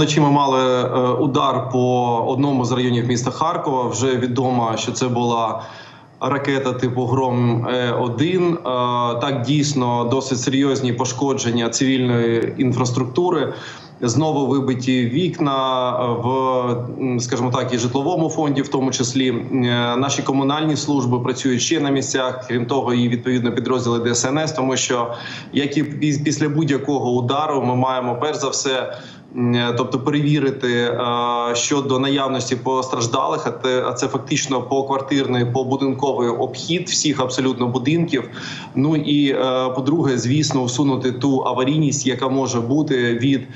вночі ми мали е, удар по одному з районів міста Харкова. Вже відомо, що це була ракета типу Гром 1 Так дійсно досить серйозні пошкодження цивільної інфраструктури. Знову вибиті вікна в, скажімо так, і житловому фонді, в тому числі Е, наші комунальні служби працюють ще на місцях. Крім того, і відповідно підрозділи ДСНС, тому що як і після будь-якого удару, ми маємо перш за все. М, Тобто перевірити е, щодо наявності постраждалих, а це фактично поквартирний, побудинковий обхід всіх абсолютно будинків. Ну і е, по-друге, звісно, усунути ту аварійність, яка може бути від, е,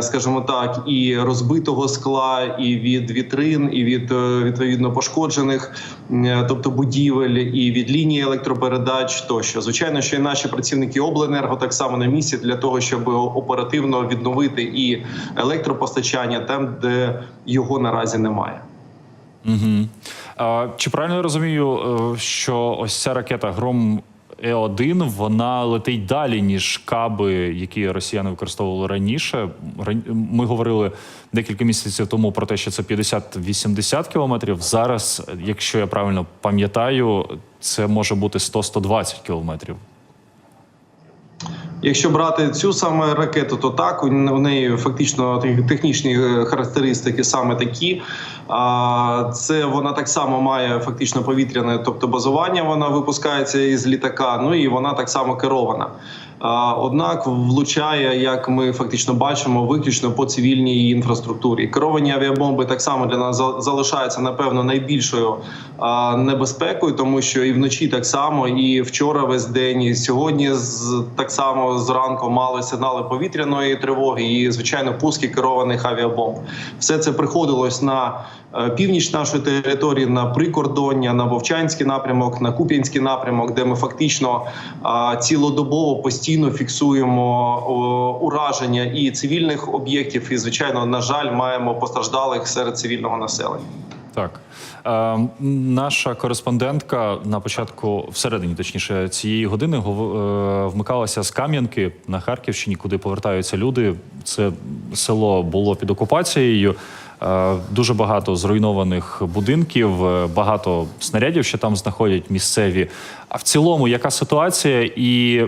скажімо так, і розбитого скла, і від вітрин, і від е, відповідно пошкоджених, е, тобто будівель, і від лінії електропередач. Тощо, звичайно, що і наші працівники обленерго так само на місці для того, щоб оперативно відновити і електропостачання там, де його наразі немає. Угу. Чи правильно я розумію, е, що ось ця ракета Гром Е1 вона летить далі, ніж каби, які росіяни використовували раніше? Ран- Ми говорили декілька місяців тому про те, що це 50-80 кілометрів. Зараз, якщо я правильно пам'ятаю, це може бути 100-120 кілометрів. Якщо брати цю саме ракету, то так у неї фактично технічні е, характеристики саме такі. А, Це вона так само має фактично повітряне, тобто базування. Вона випускається із літака. Ну і вона так само керована. Однак влучає, як ми фактично бачимо, виключно по цивільній інфраструктурі. Керовані авіабомби так само для нас за- залишаються напевно найбільшою небезпекою, тому що і вночі так само, і вчора весь день, і сьогодні так само зранку мали сигнали повітряної тривоги і звичайно пуски керованих авіабомб. Все це приходилось на е, північ нашої території, на прикордоння, на Вовчанський напрямок, на Куп'янський напрямок, де ми фактично цілодобово постійно фіксуємо ураження і цивільних об'єктів. І звичайно, на жаль, маємо постраждалих серед цивільного населення. Так. Е, наша кореспондентка на початку, всередині точніше, цієї години е, вмикалася з Кам'янки на Харківщині, куди повертаються люди. Це село було під окупацією. Е, дуже багато зруйнованих будинків, е, багато снарядів, що там знаходять місцеві. А в цілому, яка ситуація? І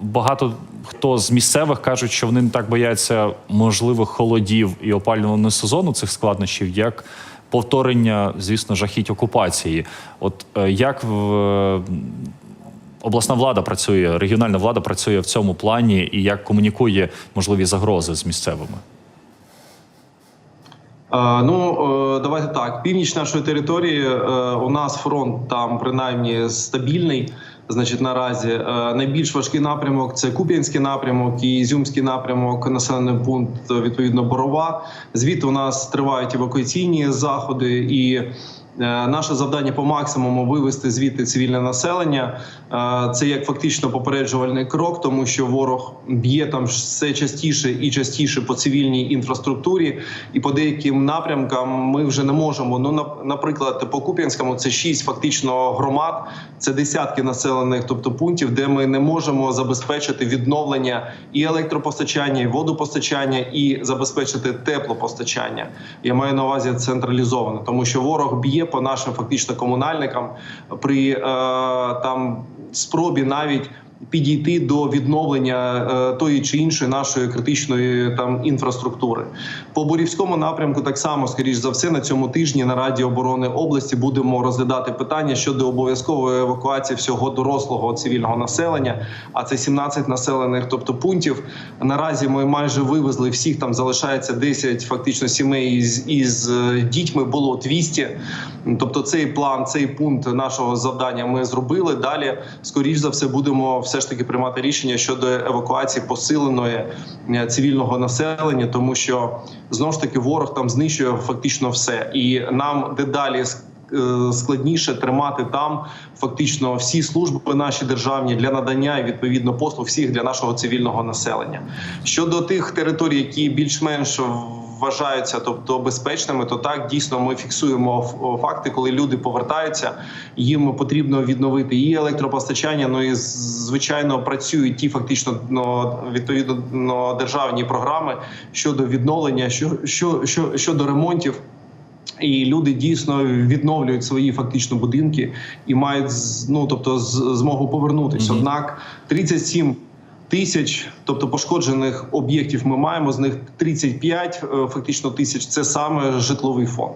багато хто з місцевих кажуть, що вони не так бояться можливих холодів і опалювального сезону цих складнощів, як повторення, звісно, жахіть окупації. От е, як в, е, обласна влада працює, регіональна влада працює в цьому плані, і як комунікує можливі загрози з місцевими? Е, Ну давайте так. Північ нашої території у нас фронт там принаймні стабільний. Значить, наразі Е, найбільш важкий напрямок це Куп'янський напрямок і Ізюмський напрямок, населений пункт відповідно Борова. Звідти у нас тривають евакуаційні заходи і. Е, Наше завдання по максимуму вивести звідти цивільне населення. Е, Це як фактично попереджувальний крок, тому що ворог б'є там все частіше і частіше по цивільній інфраструктурі, і по деяким напрямкам ми вже не можемо. Ну на- наприклад, по Куп'янському це шість фактично громад, це десятки населених, тобто пунктів, де ми не можемо забезпечити відновлення і електропостачання, і водопостачання, і забезпечити теплопостачання. Я маю на увазі централізовано, тому що ворог б'є по нашим фактично комунальникам при е, там спробі навіть. Підійти до відновлення е, тої чи іншої нашої критичної там інфраструктури по бурівському напрямку. Так само, скоріш за все, на цьому тижні на Раді оборони області будемо розглядати питання щодо обов'язкової евакуації всього дорослого цивільного населення. А це 17 населених, тобто пунктів. Наразі ми майже вивезли всіх. Там залишається 10 фактично сімей із, із е, дітьми. Було 200. Тобто, цей план, цей пункт нашого завдання ми зробили. Далі, скоріш за все, будемо все ж таки приймати рішення щодо евакуації посиленої е, цивільного населення, тому що знову ж таки ворог там знищує фактично все, і нам дедалі складніше тримати там фактично всі служби наші державні для надання і відповідно послуг всіх для нашого цивільного населення. Щодо тих територій, які більш-менш вважаються, тобто безпечними, то так дійсно ми фіксуємо факти, коли люди повертаються. Їм потрібно відновити і електропостачання. Ну і звичайно працюють ті фактично ну, відповідно ну, державні програми щодо відновлення, що, що, що щодо ремонтів. І люди дійсно відновлюють свої фактично будинки і мають ну тобто змогу повернутися. Мгм. Однак 37 тисяч, тобто пошкоджених об'єктів, ми маємо з них 35 е, фактично тисяч. Це саме житловий фонд.